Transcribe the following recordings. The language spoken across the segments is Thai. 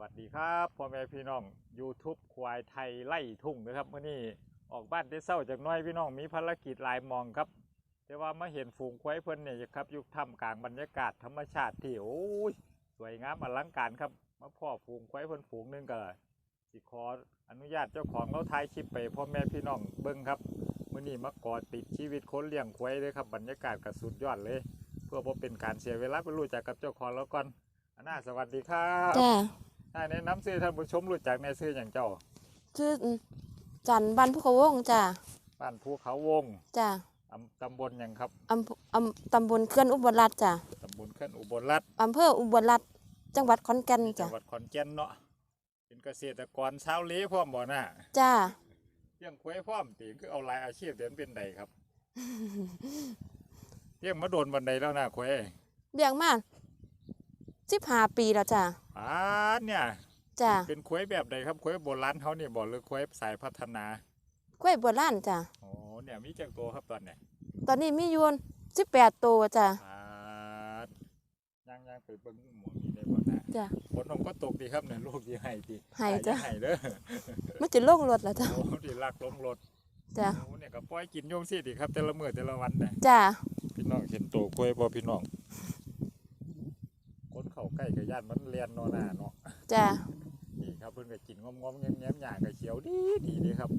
สวัสดีครับพ่อแม่พี่น้อง YouTube ควายไทยไล่ทุ่งนะครับเมื่อนี้ออกบ้านได้เศร้าจากน้อยพี่น้องมีภารกิจหลายมองครับ แต่ว่ามาเห็นฝูงควายเพิ่นเนี่ยครับยู่ท่ามกลางบรรยากาศธรรมชาติที่โอ้ยสวยงามอลังการครับมาพ่อฝูงควายเพิ่นฝูงหนึงก็สิขออนุญาตเจ้าของเราถ่ายคลิปไปพ่อแม่พี่น้องเบิ่งครับเมื่อนี้มาก่อติดชีวิตคนเลี้ยงควายเลยครับบรรยากาศก็สุดยอดเลย เพื่อบ่เป็นการเสียเวลาไปรู้จักกับเจ้าของแล้วก่อนอันน่าสวัสดีครับจ้า ได้แนะนำซื้อท่านผู้ชมรู้จักในซื้ออย่างเจ้า ชื่อจันบันภูเขาวงจ้าบ้านภูเขาวงจ้าอำตำบลหยังครับอำอำตำบลเขื่อนอุบลรัตน์จ้าตำบลเขื่อนอุบลรัฐอำเภออุบลรัตน์จังหวัดขอนแก่นจัจ้างหวัดขอนแก่นเนาะเป็นเกษตรกรชาวเลพร้อมบ่น่ะจ้าเลี้ยงควายพร้อมติคือเอาหลายอาชีพเดี๋ยวมันเป็นใดครับเลี้ยงมาโดนบันไดแล้วนะควายเลี้ยงมา สิบห้าปีแล้วจ้าอ่าเนี่ยจ้าเป็นควายแบบใดครับควายโบราณเขานี่บ่หรือควายสายพัฒนาข้อยโบราณจ้าอ๋อเนี่ยมีจักตัวครับตอนเนี้ยตอนนี้มีอยู่สิบแปดตัวจ้าอ่าย่างย่างไปเบิ่งหมองนี้ได้บ่น่ะจ้าฝนมันก็ตกดีครับเนี่ยลูกดีให้ดีให้จ้ะให้เด้อมันจะลงรถแล้วจ้าโอ้ดีลักลงรถจ้าโอ้เนี่ยก็ปล่อยกินโยงสิดีครับ แต่ละมื้อแต่ละวันเนี่ยจ้าพี่น้องเห็นโตกล้วยบ่พี่น้องคนเข้า ใกล้กับย่านมันเลียนเนอหน้าเนาะจ้านี่ครับเพิ่นก็กินงอมๆแง้มๆหญ้าก็เขียวดีดีเดีครับ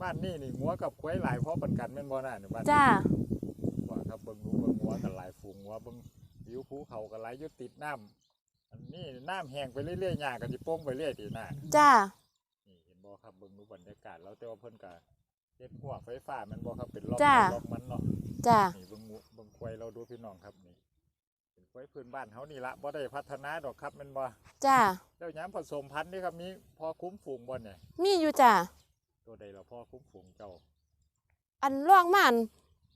บ้านนี่นี่งัวกับควายหลายเพราะปันกันแม่นบ่น่ะเนี่ยบ้านนี้จ้าว่าครับเบิ่งดูเบิ่งงัวกันหลายฝูงงัวเบิ่งวิวภูเขาก็ไหลอยู่ติดน้ำอันนี้น้ำแห้งไปเรื่อยๆหญ้าก็สิโป่งไปเรื่อยติหน้าจ้านี่เห็นบ่ครับเบิ่งดูบรรยากาศแล้วแต่ว่าเพิ่นก็เฮ็ดหัวไฟฟ้าแมันบ่ครับเป็นล็อกจ้าล็อกมันเนาะจ้านี่เบิ่งงูเบิ่งควายเราดูพี่น้องครับนี่ เป็นควายพื้นบ้านเฮานี่ละบ่ได้พัฒนาดอกครับแม่นบ่จ้าแล้วยามผสมพันธุ์นี่ครับมีพอคุ้มฝูงบ่เนี่ยมีอยู่จ้าตัวใดเราพอคุ้มฝูงเจ้า อันร่องมาอัน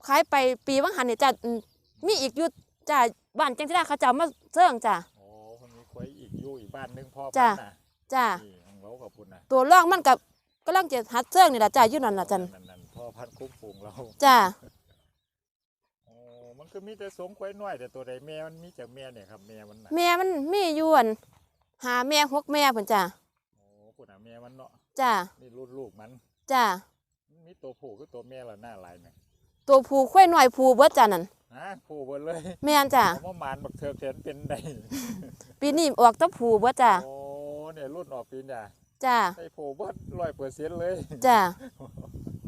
ขายไปปีวังหันเนี่ยจ้าอืมมีอีกอยู่จ้าบ้านจังที่ได้เขาจะเอามาเสื่องจ้าโอ้เพิ่นมีควายอีกอยู่อีกบ้านหนึงพอจ้ะพันธุ์น่ะจ้านี่ของเราขอบคุณนะตัวร่องมันกับก็ลังจะหัดเสื่องนี่แหละจ้าอยู่นั่นล่ะจันนั่นๆพ่อพันธุ์คุ้มฝูงเราจ้าโอ้มัน คือมีแต่สงควายน้อยแต่ตัวใดแม่มันมีจากแม่เนี่ยครับแม่มันน่ะแม่มันมีอยู่อันหาแม่หกแม่เพิ่นจ้าโอ้พุ่นน่ะแม่มันเนาะจ้านี่รุ่นลูกมันจ้ามีตัวผู้คือตัวแม่ละหน้าลายเนี่ยตัวผู้ค่อยหน่อยผู้เบิดจ้านั่นฮะผู้เบิดเลยแม่นจ้าเอามามานบักเถิกเถินเป็นได้ปีนี้ออกแตะผู้เบิดจ้าโอ้เนี่ยรุ่นออกปีน่ะจ้าได้ผู้เบิดร้อยเปอร์เซ็นต์เลยจ้า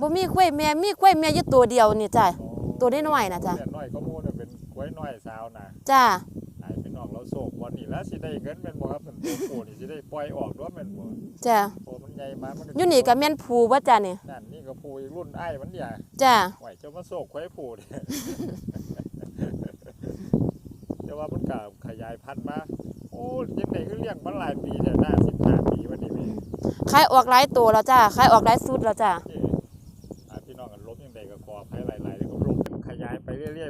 บ่มีค่อยแม่มีค่อยแม่อยู่ตัวเดียวนี่จ้าโอ้ ตัวน้อยๆน่ะจ้ะเนี่ยน้อยก็มูเนี่ยเป็นกล้วยน้อยสาวน่ะจ้าไอ้พี่น้องเราโศกวันนี้แล้วสิได้เงินเป็นบ่ครับเป็นตัวผู้นี่สิได้ปล่อยออกด้วยเป็นบ่จ้าโอ้มันใหญ่มามันอยู่นี่ก็แม่นผู้เบิดจ้านี่นั่นนี่ก็ผู้อีกรุ่นอ้ายมันเนี่ยจ้าไหวเจ้ามาโศกควายผู้เนี่ยแต่ว่ามันก็ขยายพันธุ์มาโอ้ยังไงก็เลี้ยงมาหลายปีเนี่ยหน้าสิบห้าปีวันนี้มีขายออกหลายตัวแล้วจ้าขายออกหลายสุดแล้วจ้า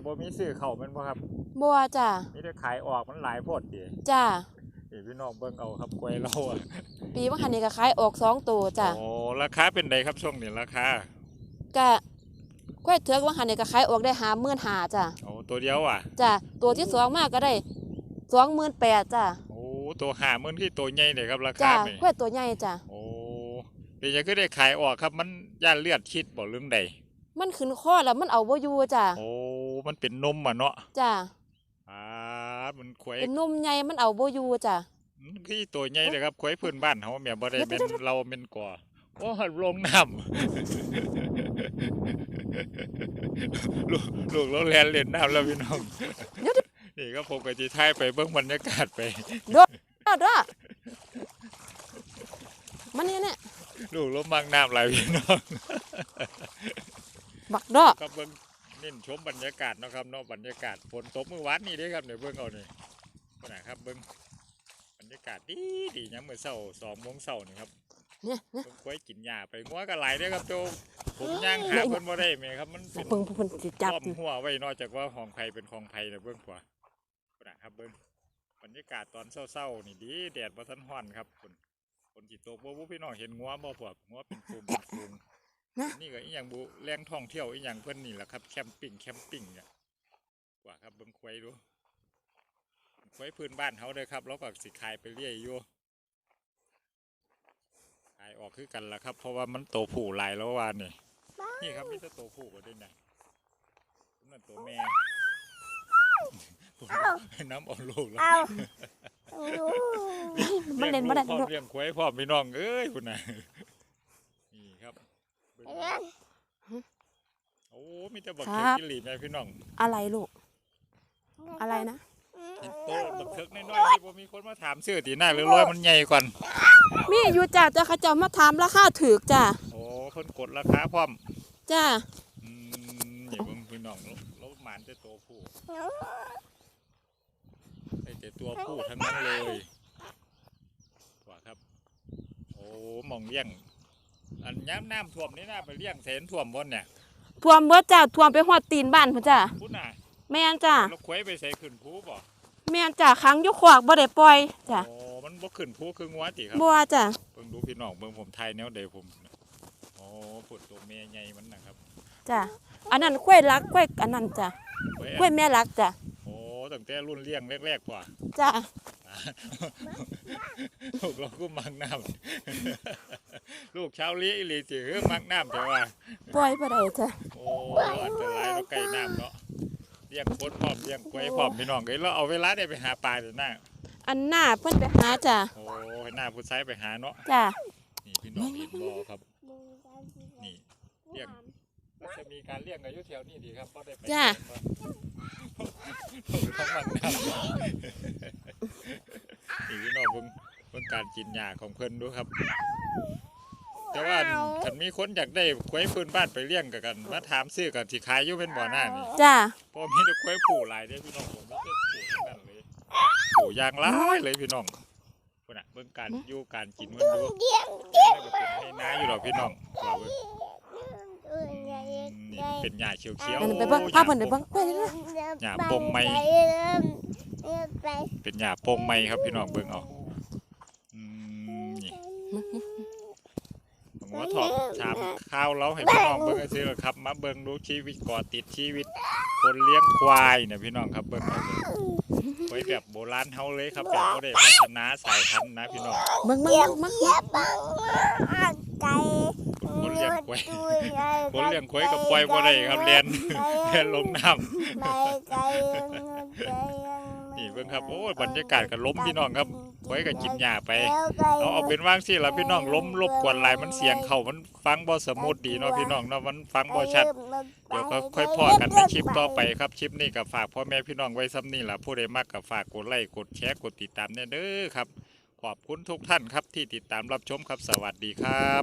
บ่มีซื้อเข้าแมันบ่ครับบัวจ้ามีแต่ขายออกมันหลายโพดดิจ้านี่พี่น้องเบิ่งเอาครับกล้วยเราอะปีบางหันนี่ก็ขายออกสองตัวจ้าโอ้ราคาเป็นไดครับช่วงนี้ราคาก็ก้อยเถือกบางหันนี่ก็ขายออกได้หาหมื่นหาจ้าโอ้ตัวเดียวอะจ้าตัวที่สองมากก็ได้สองหมื่นแปดจ้าโอ้ตัวหามื่นที่ตัวใหญ่เนี่ยครับราจ้าคานี่ก้อยตัวใหญ่จ้าโอ้เป็นยังก็ได้ขายออกครับมันย่านเลือดชิดบ่ลืมใดมันขึ้นข้อแล้วมันเอาบ่อยู่จ้าโอ้ มันเป็นนมอะเนาะจ้าอ่ามันขวยเป็นนมใหญ่มันเอาบ่อยู่จ้ามันคือตัวใหญ่เลยครับขวยพื้นบ้านเฮาแม่บ่ได้เป็นเราเป็นก่อโอ้ลงน้ำลูกลูกเราแล่นเล่นน้ำแล้วพี่น้องนี่ก็ผมก็สิถ่ายไปเบิ่งบรรยากาศไปเด้อเด้อมันนี่เนี่ยลูกเรามักน้ำหลายพี่น้องบักเด้อครับเบิ่ง เน้นชมบรรยากาศเนาะครับเนาะบรรยากาศฝนตกเมื่อวานนี้เด้ครับเนี่ยเบิ่งเอานี่ขนาดครับเบิ่งบรรยากาศดีดียามมื้อเช้า2โมงเช้านี่ครับเนี่ยเนี่ยเบิ่งควายกินหญ้าไปงัวก็หลายเด้ครับโจผมย่างหาเพิ่นบ่ได้แม่ครับมันเป็นเพิ่งเพิ่งสิจับล้อมหัวไว้นอกจากว่าของไผเป็นของไผน่ะเบิ่งกว่าขนาดครับเบิ่งบรรยากาศตอนเช้าๆนี่ดีแดดบ่ทันร้อนครับฝนฝนสิตกบ่บ่พี่น้องเห็นงัวบ่พวกงัวเป็นฟูงเป็นฟูง นี่ก็อีหยังบุแหล่งท่องเที่ยวอีหยังเพิ่นนี่แหละครับแคมปิ้งแคมปิ้งเนี่ยกว่าครับเบิ่งควายดูควายพื้นบ้านเฮาเด้อครับแล้วก็สิขายไปเรื่อยอยู่ายออกคือกันละครับ เพราะว่ามันโตผู้หลายแล้ววานนี่นี่ครับมีแต่โตผู้ก็ได้นะนั่นตัวแม่น้ำอ่อนลูกแล้วเอาดูมันเล่นบ่ได้พร้อลูมกเลี้ยงควายพร้อมพี่น้องเอ้ยคุณน่ะนี่ครับเบิ่ง โอ้มีแต่บักเคิกกิลีแม่พี่น้องอะไรลูก อะไรนะเห็นโตบักเคิกน้อยๆที่บ่มีคนมาถามซื้อตีหน้าหรือร้อยมันใหญ่ก่อนมีอยู่จ้ะแต่เขาเจะมาถามราคาถูกจ้ะโอ้เพิ่นกดราคาพร้อมจ้ะอืมนี่เบิ่งพี่น้องแล้วหมานแต่ตัวผู้ไอ้แต่ตัวผู้ทั้งนั้นเลยว่าครับ โอ้หมองเลี้ยง อันย้ำน้ำท่วมนี่น่าไปเลี้ยงเสนท่วมบนเนี่ยท่วมเบิดจ้ะท่วมไปฮอดตีนบ้านพุ่นจ้ะพูดน่ะแม่นจ้ะแล้วควายไปใส่ขึ้นภูบ่แม่นจ้ะขังอยู่ขวากบ่ได้ปล่อยจ้ะโอ้มันบ่ขึ้นภูคืองัวติครับบัวจ้ะเบิ่งดูพี่น้องเบิ่งผมไทยแนวใดผมโอ้ปวดตัวแม่ใหญ่มันนะครับจ้ะอันนั้นกล้วยรักกล้วยอันนั้นจ้ะไว้กล้วยแม่รักจ้ะโอ้ตั้งแต่รุ่นเลี้ยงแรกๆกว่าจ้ะลูกเราก็มักน้ำ ลูกชาวลี้อีหลีสิเออมักน้ำแต่ว่า ปล่อยบ่ได้จ้ะโอ้อันตรายเราใกล้น้ำเนาะเลี้ยงคนพร้อมเลี้ยงควายพร้อมพี่น้องเอ้ยเราเอาเวลาได้ไปหาปลาเดี๋ยวหน้าอันหน้าเพิ่นไปหาจ้ะโอ้ให้หน้าผู้ชายไปหาเนาะจ้ะนี่พี่น้องเห็นบ่ครับ นี่เลี้ยงก็จะมีการเลี้ยงกันอยู่แถวนี้ดีครับก็ได้ไปจ้ะทั้งวันน้ำนี่พี่น้องเพิ่งเพิ่งการกินหญ้าของเพิ่นดูครับ แต่ว่าถ้ามีคนอยากได้ควายพื้นบ้านไปเลี้ยงกับกัน มาถามซื้อกันสิขายอยู่เป็นบ่อหน้านี่จ้ะเพราะมีแต่ควายผู้หลายเด้อพี่น้องผมไม่ได้ผู้ทั้งนั้นเลยผู้ยางหลายเลยพี่น้องพุ่นน่ะเบิ่งการอยู่การกินมันดูมันก็เป็นให้น้าอยู่หรอกพี่น้องว่าเบิ่งอืมนี่เป็นหญ้าเขียวๆอันนั้นไปเบิ่งพาเพิ่นไปเบิ่งกล้วยเด้อหญ้าปงไม้เป็นหญ้าโปงไม้ครับพี่น้องเบิ่งเอาอืมนี่ผ มาถอดถามข่าวเราให้พี่น้องเบิ่งซื้อครับ มาเบิ่งดูชีวิตก่อติดชีวิต คนเลี้ยงควายเนี่ยพี่น้องครับเบิ่งเอาเบิ่งไว้แบบโบราณเฮาเลยครับแบบบ่ได้พัฒนาสายพันธุ์นะพี่น้องเบิ่งเบิ่งเบิ่งเบิ่งคนเลี้ยงควายคนเลี้ยงควายกับปล่อยบ่ได้ครับเรียนเรียนลงน้ำ นี่เบิ่งครับโอ้ยบรรยากาศก็ล้มพี่น้องครับควายก็กินหญ้าไปเอาเอาเป็นว่างสิล่ะพี่น้องล้มรบกวนหลายมันเสียงเข้ามันฟังบ่สมูทดีเนาะพี่น้องเนาะมันฟังบ่ชัดเดี๋ยวก็ค่อยพอกันในคลิปต่อไปครับคลิปนี้ก็ฝากพ่อแม่พี่น้องไว้ซ้ำนี่ล่ะผู้ใดมักก็ฝากกดไลค์กดแชร์กดติดตามแน่เด้อครับขอบคุณทุกท่านครับที่ติดตามรับชมครับสวัสดีครับ